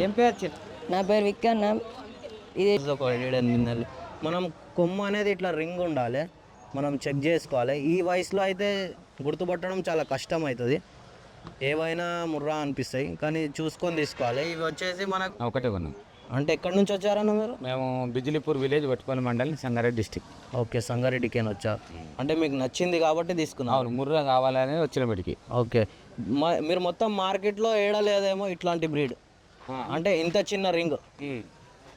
ఏం పేరు నా పేరు విక్క అన్న ఇది ఒక ఏడు ఎనిమిది నెలలు మనం కొమ్ము అనేది ఇట్లా రింగ్ ఉండాలి. మనం చెక్ చేసుకోవాలి. ఈ వయసులో అయితే గుర్తుపట్టడం చాలా కష్టం అవుతుంది ఏవైనా ముర్రా అనిపిస్తాయి. కానీ చూసుకొని తీసుకోవాలి. ఇవి వచ్చేసి మనకు ఒకటే కొన్నాం. అంటే ఎక్కడి నుంచి వచ్చారన్న మీరు? మేము బిజిలీపూర్ విలేజ్ వట్టుపల్లి మండలం సంగారెడ్డి డిస్టిక్ ఓకే సంగారెడ్డికేని వచ్చారు అంటే మీకు నచ్చింది కాబట్టి తీసుకున్నాం. అవును ముర్రా కావాలని వచ్చిన బడికి ఓకే. మ- మీరు మొత్తం మార్కెట్లో ఏడలేదేమో ఇట్లాంటి బ్రీడ్ అంటే ఇంత చిన్న రింగ్.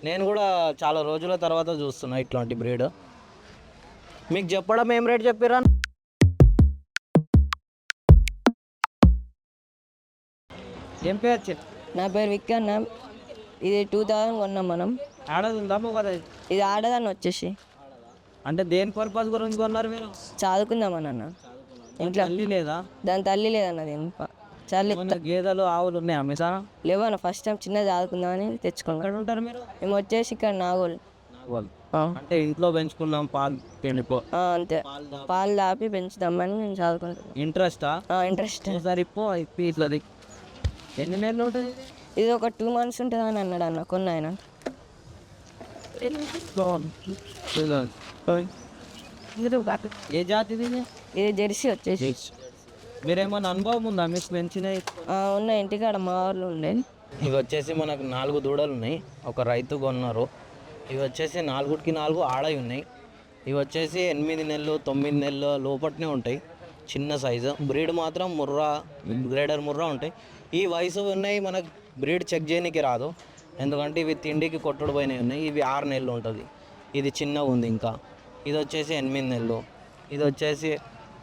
నేను కూడా చాలా రోజుల తర్వాత చూస్తున్నా ఇట్లాంటి బ్రీడ్ మీకు చెప్పడం ఏం రేట్ చెప్పిరా ఏం పేరు నా పేరు విక్క అన్న ఇది టూ థౌజండ్ కొన్నాం మనం. ఆడది ఉందా మొగదా? ఇది ఆడదాన్ని వచ్చేసి. అంటే దేని పర్పస్ గురించి కొన్నారు మీరు? చదువుకుందామని అన్న. ఇంట్లో. తల్లి లేదా? దాని తల్లి లేదన్నది ఏమన్నా గేదెలు ఆవులు ఉన్నాయా మీ సార్ లేవన్న ఫస్ట్ టైం చిన్న చదువుకుందామని తెచ్చుకున్నాం. ఎక్కడ ఉంటారు మీరు? మేము వచ్చేసి ఇక్కడ నాగోల్. అంటే ఇంట్లో పెంచుకున్నాం పాలు పెండిపో అంతే. పాలు దాపి పెంచుదామని నేను చదువుకుంటాను ఇంట్రెస్టా? ఇంట్రెస్ట్. ఒకసారి ఇప్పో ఇప్పి ఇట్లా. ఎన్ని నెలలు ఉంటుంది ఇది? ఒక టూ మంత్స్ ఉంటుంది అని అన్నాడు అన్న కొన్ని ఆయన. ఏ జాతిది ఇది? ఇది జెర్సీ వచ్చేసి? మీరేమన్నా అనుభవం ఉందా మీకు పెంచినవి ఆ, ఉన్న ఇంటికాడ మా ఊర్లో ఉండే. ఇవి వచ్చేసి మనకు నాలుగు దూడలు ఉన్నాయి. ఒక రైతు కొన్నారు. ఇవి వచ్చేసి నాలుగుకి నాలుగు ఆడవి ఉన్నాయి. ఇవి వచ్చేసి ఎనిమిది నెలలు తొమ్మిది నెలలు లోపట్నే ఉంటాయి. చిన్న సైజు. బ్రీడ్ మాత్రం ముర్రా గ్రేడర్ ముర్రా ఉంటాయి. ఈ వయసు ఉన్నాయి మనకు బ్రీడ్ చెక్ చేయడానికి రాదు. ఎందుకంటే ఇవి తిండికి కొట్టుడు పోయినవి ఉన్నాయి. ఇవి ఆరు నెలలు ఉంటుంది. ఇది చిన్నగా ఉంది ఇంకా. ఇది వచ్చేసి ఎనిమిది నెలలు. ఇది వచ్చేసి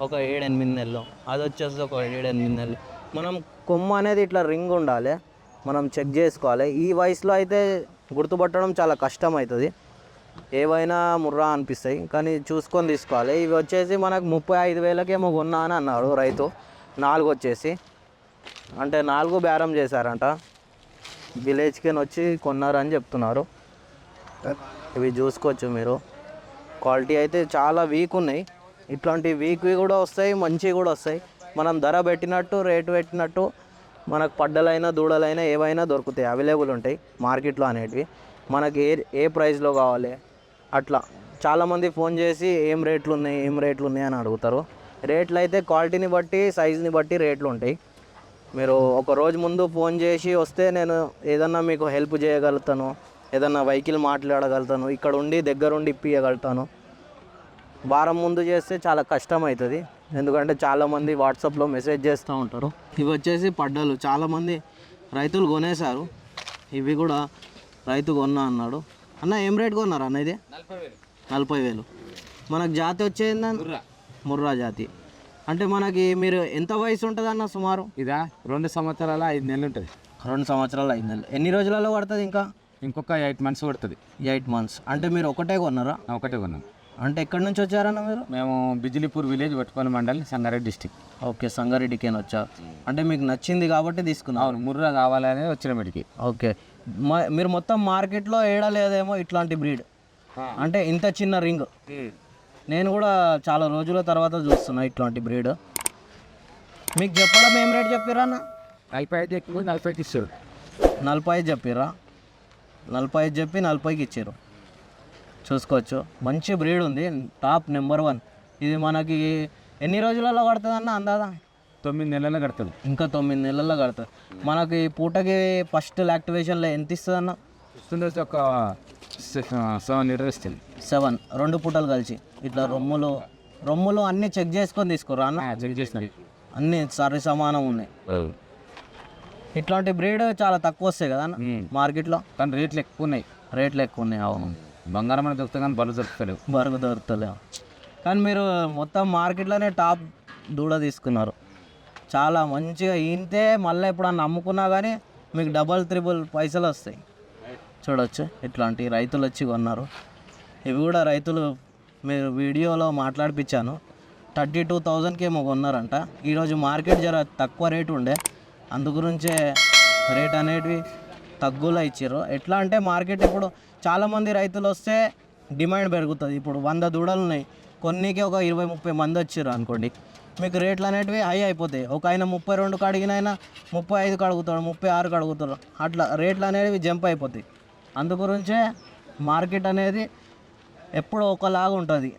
ఒక ఏడెనిమిది నెలలు. అది వచ్చేసి ఒక ఏడెనిమిది నెలలు. మనం కొమ్ము అనేది ఇట్లా రింగ్ ఉండాలి. మనం చెక్ చేసుకోవాలి. ఈ వయసులో అయితే గుర్తుపట్టడం చాలా కష్టం అవుతుంది ఏవైనా ముర్రా అనిపిస్తాయి. కానీ చూసుకొని తీసుకోవాలి. ఇవి వచ్చేసి మనకు ముప్పై ఐదు వేలకేమో కొన్నా అని అన్నాడు రైతు. నాలుగు వచ్చేసి. అంటే నాలుగు బేరం చేశారంట. విలేజ్కి వచ్చి కొన్నారని చెప్తున్నారు. ఇవి చూసుకోవచ్చు మీరు. క్వాలిటీ అయితే చాలా వీక్ ఉన్నాయి. ఇట్లాంటి వీక్వి కూడా వస్తాయి మంచివి కూడా వస్తాయి. మనం ధర పెట్టినట్టు రేటు పెట్టినట్టు మనకు పడ్డలైనా దూడలైనా ఏవైనా దొరుకుతాయి అవైలబుల్ ఉంటాయి మార్కెట్లో అనేటివి. మనకి ఏ ఏ ప్రైస్లో కావాలి అట్లా. చాలామంది ఫోన్ చేసి ఏం రేట్లు ఉన్నాయి ఏం రేట్లు ఉన్నాయి అని అడుగుతారు. రేట్లు అయితే క్వాలిటీని బట్టి సైజుని బట్టి రేట్లు ఉంటాయి. మీరు ఒక రోజు ముందు ఫోన్ చేసి వస్తే నేను ఏదన్నా మీకు హెల్ప్ చేయగలుగుతాను ఏదన్నా వెహికల్ మాట్లాడగలుగుతాను ఇక్కడ ఉండి దగ్గరుండి ఇప్పియగలుగుతాను. వారం ముందు చేస్తే చాలా కష్టం అవుతుంది ఎందుకంటే చాలామంది వాట్సాప్లో మెసేజ్ చేస్తూ ఉంటారు. ఇవి వచ్చేసి పడ్డలు. చాలామంది రైతులు కొనేశారు. ఇవి కూడా రైతు కొన్నా అన్నాడు. అన్న ఏం రేట్ కొన్నారు అన్న ఇది? నలభై వేలు. మనకు జాతి వచ్చేది ముర్రా. జాతి. అంటే మనకి మీరు ఎంత వయసు ఉంటుంది అన్న సుమారు? ఇదా రెండు సంవత్సరాల ఐదు నెలలు ఉంటుంది. రెండు సంవత్సరాలు ఐదు నెలలు. ఎన్ని రోజులలో పడుతుంది ఇంకా? ఇంకొక ఎయిట్ మంత్స్ పడుతుంది. Eight months. అంటే మీరు ఒకటే కొన్నారా? ఒకటే కొన్నాం అంటే ఎక్కడి నుంచి వచ్చారన్న మీరు? మేము బిజిలీపూర్ విలేజ్ వట్టుపల్లి మండలం సంగారెడ్డి డిస్టిక్. ఓకే సంగారెడ్డికేని వచ్చారు అంటే మీకు నచ్చింది కాబట్టి తీసుకున్నాం అవును ముర్రా కావాలని వచ్చిన బడికి ఓకే. మ- మీరు మొత్తం మార్కెట్లో ఏడలేదేమో ఇట్లాంటి బ్రీడ్. అంటే ఇంత చిన్న రింగ్. నేను కూడా చాలా రోజుల తర్వాత చూస్తున్నా ఇట్లాంటి బ్రీడ్. మీకు చెప్పడం ఏం రేట్ చెప్పిరా అన్న? నలభై ఐదు ఎక్కువ నలభై ఐదు ఇస్తారు నలభై ఐదు చెప్పిరా నలభై ఐదు చెప్పి నలభైకి ఇచ్చారు. చూసుకోవచ్చు. మంచి బ్రీడ్ ఉంది. టాప్ నెంబర్ వన్ ఇది మనకి ఎన్ని రోజులలో కడుతుంది అన్న అందాదా తొమ్మిది నెలలు కడుతుంది. ఇంకా తొమ్మిది నెలల్లో కడుతుంది. మనకి పూటకి ఫస్ట్ యాక్టివేషన్లో ఎంత ఇస్తుంది అన్న ఇస్తుంది ఒక సెవెన్ లీటర్ ఇస్తుంది. సెవెన్ రెండు పూటలు కలిసి. ఇట్లా రొమ్ములు రొమ్ములు అన్నీ చెక్ చేసుకొని తీసుకోరా అన్న. చెక్ చేసినది అన్నీ సరి సమానం ఉన్నాయి. ఇట్లాంటి బ్రీడ్ చాలా తక్కువ వస్తాయి కదా అన్న మార్కెట్లో? కానీ రేట్లు ఎక్కువ ఉన్నాయి. రేట్లు ఎక్కువ ఉన్నాయి అవును. బంగారం అని దొరుకుతుంది కానీ బరువు దొరుకుతలేవు బరువు దొరుకుతలేవు కానీ మీరు మొత్తం మార్కెట్లోనే టాప్ దూడ తీసుకున్నారు. చాలా మంచిగా ఈంతే మళ్ళీ ఎప్పుడన్నా అమ్ముకున్నా కానీ మీకు డబల్ త్రిబుల్ పైసలు వస్తాయి. చూడొచ్చు ఇట్లాంటి రైతులు వచ్చి కొన్నారు. ఇవి కూడా రైతులు మీరు వీడియోలో మాట్లాడిపించాను. థర్టీ టూ థౌజండ్కి ఏమో కొన్నారంట. ఈరోజు మార్కెట్ జర తక్కువ రేటు ఉండే. అందు గురించే రేట్ అనేటివి తగ్గులో ఇచ్చారు ఎట్లా అంటే మార్కెట్ ఇప్పుడు చాలామంది రైతులు వస్తే డిమాండ్ పెరుగుతుంది. ఇప్పుడు వంద దూడలు ఉన్నాయి కొన్నికి ఒక ఇరవై ముప్పై మంది వచ్చారు అనుకోండి. మీకు రేట్లు అనేటివి హై అయిపోతాయి. ఒక ఆయన ముప్పై రెండు అడిగిన ఆయన ముప్పై ఐదు అడుగుతాడు ముప్పై ఆరు అడుగుతాడు అట్లా రేట్లు అనేవి జంప్ అయిపోతాయి. అందు గురించే మార్కెట్ అనేది ఎప్పుడు ఒకలాగా ఉంటుంది.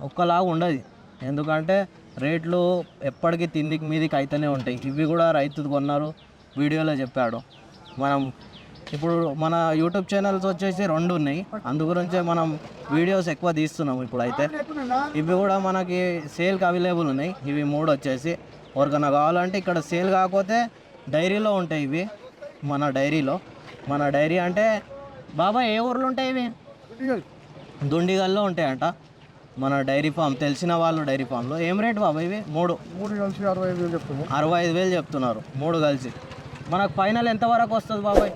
ఒక్కలాగా ఉండదు. ఎందుకంటే రేట్లు ఎప్పటికీ తిండికి మీదికి అయితేనే ఉంటాయి. ఇవి కూడా రైతు కొన్నారు. వీడియోలో చెప్పాడు. మనం ఇప్పుడు మన యూట్యూబ్ ఛానల్స్ వచ్చేసి రెండు ఉన్నాయి. అందు గురించే మనం వీడియోస్ ఎక్కువ తీస్తున్నాం ఇప్పుడు అయితే ఇవి కూడా మనకి సేల్కి అవైలబుల్ ఉన్నాయి. ఇవి మూడు వచ్చేసి. ఎవరికైనా కావాలంటే ఇక్కడ సేల్ కాకపోతే డైరీలో ఉంటాయి ఇవి. మన డైరీలో. మన డైరీ అంటే బాబా ఏ ఊర్లో ఉంటాయి ఇవి? దుండిగల్లో ఉంటాయంట. మన డైరీ ఫామ్ తెలిసిన వాళ్ళు డైరీ ఫామ్లో. ఏం రేట్ బాబా ఇవి? మూడు. మూడు కలిసి అరవై ఐదు వేలు చెప్తాము అరవై ఐదు వేలు చెప్తున్నారు. మూడు కలిసి. మనకు ఫైనల్ ఎంత వరకు వస్తుంది బాబాయ్?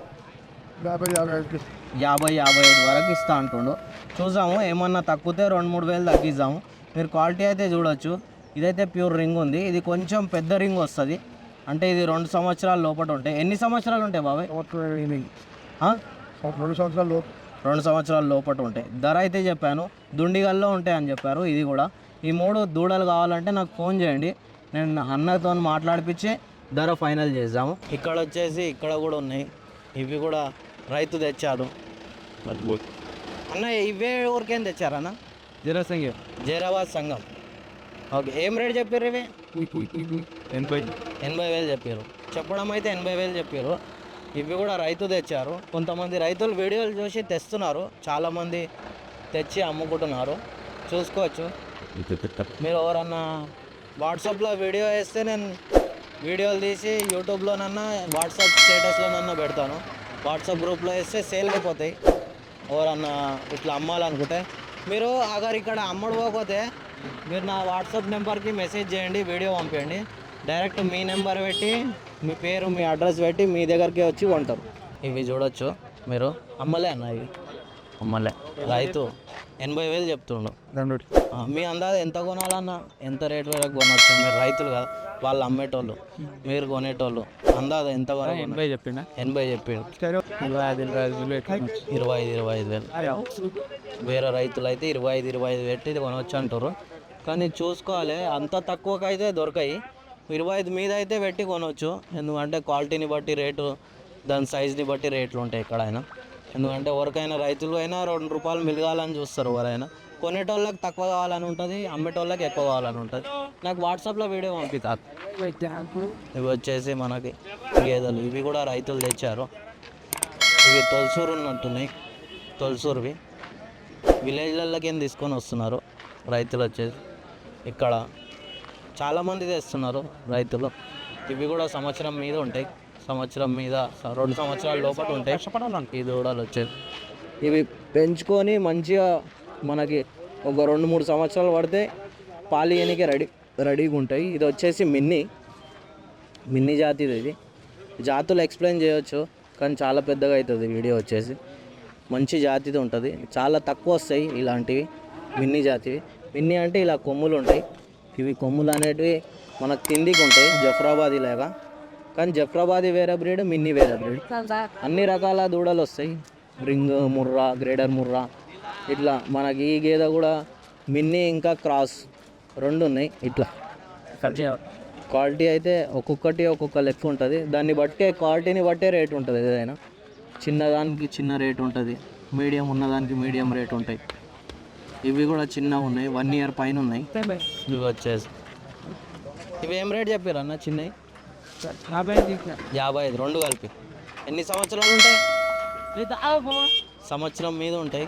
యాభై యాభై ఐదు వరకు ఇస్తా అంటుండు. చూసాము ఏమన్నా తగ్గితే రెండు మూడు వేలు తగ్గిద్దాము. మీరు క్వాలిటీ అయితే చూడొచ్చు. ఇదైతే ప్యూర్ రింగ్ ఉంది. ఇది కొంచెం పెద్ద రింగ్ వస్తుంది. అంటే ఇది రెండు సంవత్సరాల లోపల ఉంటాయి ఎన్ని సంవత్సరాలు ఉంటాయి బాబాయ్? రెండు సంవత్సరాల లోపు. రెండు సంవత్సరాల లోపల ఉంటాయి ధర అయితే చెప్పాను. దుండిగల్లో ఉంటాయి అని చెప్పారు. ఇది కూడా. ఈ మూడు దూడలు కావాలంటే నాకు ఫోన్ చేయండి. నేను అన్నతో మాట్లాడిపించి ధర ఫైనల్ చేద్దాము. ఇక్కడ వచ్చేసి ఇక్కడ కూడా ఉన్నాయి. ఇవి కూడా రైతు తెచ్చాడు. అన్న ఇవే ఊరికేం తెచ్చారన్న? జీరో సంఖ్య జైరాబాద్ సంఘం. ఓకే ఏం రేట్ చెప్పారు ఇవి? ఎనభై. ఎనభై వేలు చెప్పారు చెప్పడం అయితే ఎనభై వేలు చెప్పారు ఇవి కూడా రైతు తెచ్చారు. కొంతమంది రైతులు వీడియోలు చూసి తెస్తున్నారు. చాలామంది తెచ్చి అమ్ముకుంటున్నారు. చూసుకోవచ్చు. మీరు ఎవరన్నా వాట్సాప్లో వీడియో వేస్తే నేను వీడియోలు తీసి యూట్యూబ్లోనన్నా వాట్సాప్ స్టేటస్లోనన్నా పెడతాను. వాట్సాప్ గ్రూప్లో వేస్తే సేల్ అయిపోతాయి ఎవరన్నా ఇట్లా అమ్మాలనుకుంటే. మీరు అగర్ ఇక్కడ అమ్మడు పోకపోతే మీరు నా వాట్సాప్ నెంబర్కి మెసేజ్ చేయండి వీడియో పంపించండి డైరెక్ట్ మీ నెంబర్ పెట్టి మీ పేరు మీ అడ్రస్ పెట్టి మీ దగ్గరికి వచ్చి కొంటారు. ఇవి చూడొచ్చు మీరు. అమ్మలే అన్న ఇవి. అమ్మలే. రైతు ఎనభై వేలు చెప్తుండు. మీ అందాజ ఎంత కొనాలన్నా ఎంత రేట్ వరకు కొనవచ్చు మీరు? రైతులు కదా. వాళ్ళు అమ్మేటోళ్ళు మీరు కొనేటోళ్ళు అందాజ ఎంత వరకు ఎనభై చెప్పిండా? ఎనభై చెప్పాడు. ఇరవై ఐదు ఇరవై ఐదు. ఇరవై ఐదు ఇరవై ఐదు వేలు. వేరే రైతులు అయితే ఇరవై ఐదు ఇరవై ఐదు పెట్టి ఇది కొనవచ్చు అంటారు కానీ చూసుకోవాలి అంత తక్కువకి అయితే దొరకాయి. ఇరవై ఐదు మీద అయితే పెట్టి కొనవచ్చు ఎందుకంటే క్వాలిటీని బట్టి రేటు దాని సైజ్ని బట్టి రేట్లు ఉంటాయి ఎక్కడైనా. ఎందుకంటే ఎవరికైనా రైతులు అయినా రెండు రూపాయలు మిలగాలని చూస్తారు ఎవరైనా. కొనేటోళ్ళకి తక్కువ కావాలని ఉంటుంది అమ్మేటోళ్ళకి ఎక్కువ కావాలని ఉంటుంది. నాకు వాట్సాప్లో వీడియో పంపిస్తారు ఇవి వచ్చేసి మనకి గేదెలు. ఇవి కూడా రైతులు తెచ్చారు. ఇవి తొలసూరు ఉన్నట్టున్నాయి. తొలసూరువి. విలేజ్లకి ఏం తీసుకొని వస్తున్నారు? రైతులు వచ్చేసి ఇక్కడ చాలామంది తెస్తున్నారు రైతులు. ఇవి కూడా సంవత్సరం మీద ఉంటాయి. సంవత్సరం మీద రెండు సంవత్సరాల లోపల ఉంటాయి. ఈ దూడలు వచ్చేది ఇవి పెంచుకొని మంచిగా మనకి ఒక రెండు మూడు సంవత్సరాలు పడితే పాలు ఇయనికే రెడీ రెడీగా ఉంటాయి. ఇది వచ్చేసి మిన్నీ మిన్ని జాతిది ఇది. జాతులు ఎక్స్ప్లెయిన్ చేయొచ్చు కానీ చాలా పెద్దగా అవుతుంది వీడియో వచ్చేసి. మంచి జాతిది ఉంటుంది. చాలా తక్కువ వస్తాయి ఇలాంటివి మిన్ని జాతివి. మిన్ని అంటే ఇలా కొమ్ములు ఉంటాయి. ఇవి కొమ్ములు అనేటివి మనకు తిండికి ఉంటాయి జఫ్రాబాదీ లాగా. కానీ జఫ్రాబాదీ వేరే బ్రీడ్ మిన్ని వేరే బ్రీడ్. అన్ని రకాల దూడలు వస్తాయి. రింగ్ ముర్రా గ్రేడర్ ముర్రా ఇట్లా మనకి ఈ గేదె కూడా మిన్ని ఇంకా క్రాస్ రెండు ఉన్నాయి ఇట్లా. క్వాలిటీ అయితే ఒక్కొక్కటి ఒక్కొక్క లెక్క ఉంటుంది. దాన్ని బట్టే క్వాలిటీని బట్టే రేట్ ఉంటుంది ఏదైనా. చిన్నదానికి చిన్న రేట్ ఉంటుంది. మీడియం ఉన్నదానికి మీడియం రేట్ ఉంటాయి. ఇవి కూడా చిన్నగా ఉన్నాయి. వన్ ఇయర్ పైన ఉన్నాయి. ఇవి వచ్చేసి. ఇవి ఏం రేట్ చెప్పారు అన్న చిన్నవి? యాభై తీసిన. యాభై ఐదు రెండు కలిపి. ఎన్ని సంవత్సరాలు ఉంటాయి? సంవత్సరం మీద ఉంటాయి.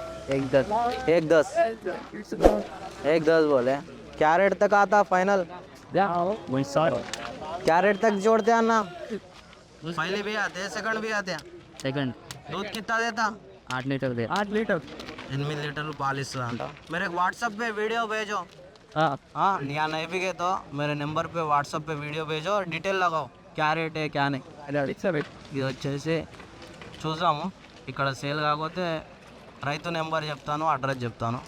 एक दस एक दस एक दस बोले क्या रेट तक आता फाइनल जाओ वही सौ क्या रेट तक जोड़ते हैं ना पहले भी आते हैं सेकंड भी आते हैं सेकंड दूध कितना देता आठ लीटर दे आठ लीटर ఎనిమిది లీటర్లు పాలు ఇస్తుంది అంట మీరు వాట్సాప్ పే వీడియో भेजो हाँ हाँ यहाँ नहीं बिके तो मेरे नंबर पे व्हाट्सएप पे वीडियो भेजो और डिटेल लगाओ क्या रेट है क्या नहीं अरे सर ఇది వచ్చేసి చూసాము ఇక్కడ సేల్ కాకపోతే రైతు నెంబర్ చెప్తాను అడ్రస్ చెప్తాను.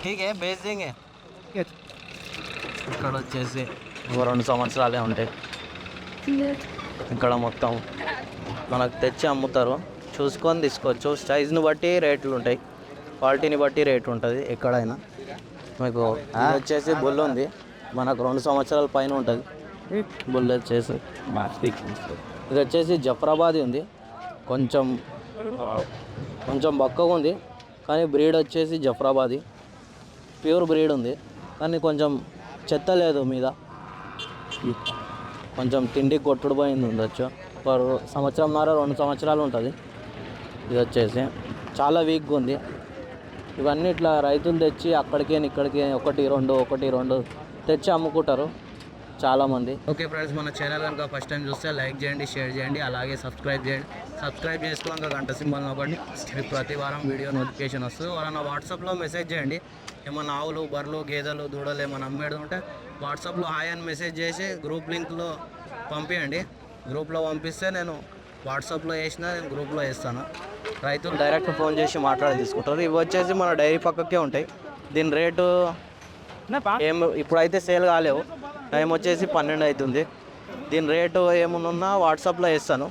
ఠీకే బేస్ దింగే ఇక్కడ వచ్చేసి ఓ రెండు సంవత్సరాలే ఉంటాయి. ఇక్కడ మొత్తం మనకు తెచ్చి అమ్ముతారు. చూసుకొని తీసుకోవచ్చు. సైజుని బట్టి రేట్లు ఉంటాయి. క్వాలిటీని బట్టి రేట్ ఉంటుంది ఎక్కడైనా. మీకు ఇది వచ్చేసి బుల్ ఉంది. మనకు రెండు సంవత్సరాల పైన ఉంటుంది. బుల్ వచ్చేసి ఇది వచ్చేసి జఫ్రాబాదీ ఉంది. కొంచెం కొంచెం బక్కగా ఉంది కానీ బ్రీడ్ వచ్చేసి జఫ్రాబాది. ప్యూర్ బ్రీడ్ ఉంది కానీ కొంచెం చెత్త లేదు మీద. కొంచెం తిండి కొట్టుడు పోయింది ఉండొచ్చు. ఒక సంవత్సరంన్నర రెండు సంవత్సరాలు ఉంటుంది. ఇది వచ్చేసి చాలా వీక్గా ఉంది. ఇవన్నీ ఇట్లా రైతులు తెచ్చి అక్కడికి ఇక్కడికి ఒకటి రెండు ఒకటి రెండు తెచ్చి అమ్ముకుంటారు చాలామంది ఓకే ఫ్రెండ్స్ మన ఛానల్ కనుక ఫస్ట్ టైం చూస్తే లైక్ చేయండి షేర్ చేయండి అలాగే సబ్స్క్రైబ్ చేయండి. సబ్స్క్రైబ్ చేసుకున్నాక గంట సింబల్ ఒకటి మీకు ప్రతి వారం వీడియో నోటిఫికేషన్ వస్తుంది. వాళ్ళ వాట్సాప్లో మెసేజ్ చేయండి. ఏమన్నా ఆవులు బర్రెలు గేదెలు దూడలు ఏమైనా అమ్మేది ఉంటే వాట్సాప్లో హాయ్ అని మెసేజ్ చేసి గ్రూప్ లింక్లో పంపించండి గ్రూప్లో పంపిస్తే నేను వాట్సాప్లో వేసిన నేను గ్రూప్లో వేస్తాను రైతులు డైరెక్ట్ ఫోన్ చేసి మాట్లాడి తీసుకుంటారు. ఇవి వచ్చేసి మన డైరీ పక్కకే ఉంటాయి. దీని రేటు ఏం ఇప్పుడైతే సేల్ కాలేవు. టైం వచ్చేసి పన్నెండు అవుతుంది. దీని రేటు ఏమున్నా వాట్సాప్లో వేస్తాను.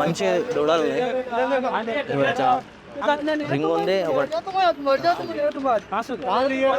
మంచి దూడలు రింగ్ ఉంది ఒక